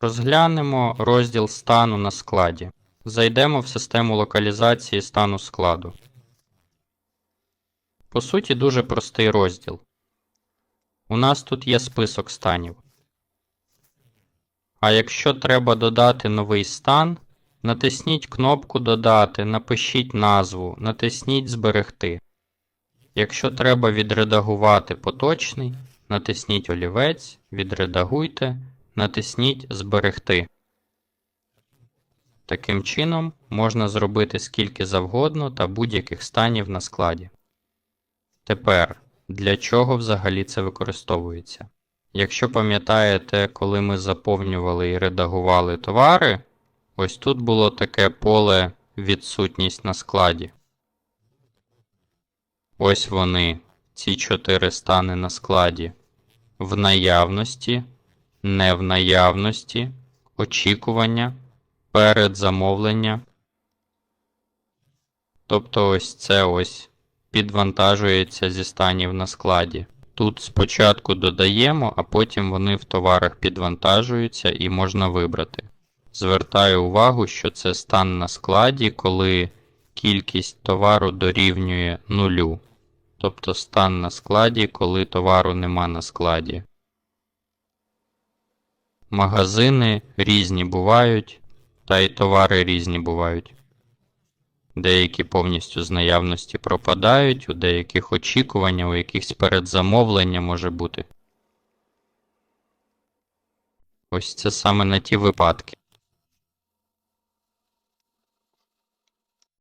Розглянемо розділ стану на складі. Зайдемо в систему локалізації стану складу. По суті, дуже простий розділ. У нас тут є список станів. А якщо треба додати новий стан, натисніть кнопку Додати, напишіть назву, натисніть Зберегти. Якщо треба відредагувати поточний, натисніть олівець, відредагуйте, натисніть Зберегти. Таким чином можна зробити скільки завгодно та будь-яких станів на складі. Тепер, для чого взагалі це використовується? Якщо пам'ятаєте, коли ми заповнювали і редагували товари, ось тут було таке поле відсутність на складі. Ось вони, ці чотири стани на складі. В наявності, не в наявності, очікування, передзамовлення. Тобто ось це ось підвантажується зі станів на складі. Тут спочатку додаємо, а потім вони в товарах підвантажуються і можна вибрати. Звертаю увагу, що це стан на складі, коли кількість товару дорівнює нулю. Тобто стан на складі, коли товару нема на складі. Магазини різні бувають, та й товари різні бувають. Деякі повністю з наявності пропадають, у деяких очікування, у якихось передзамовлення може бути. Ось це саме на ті випадки.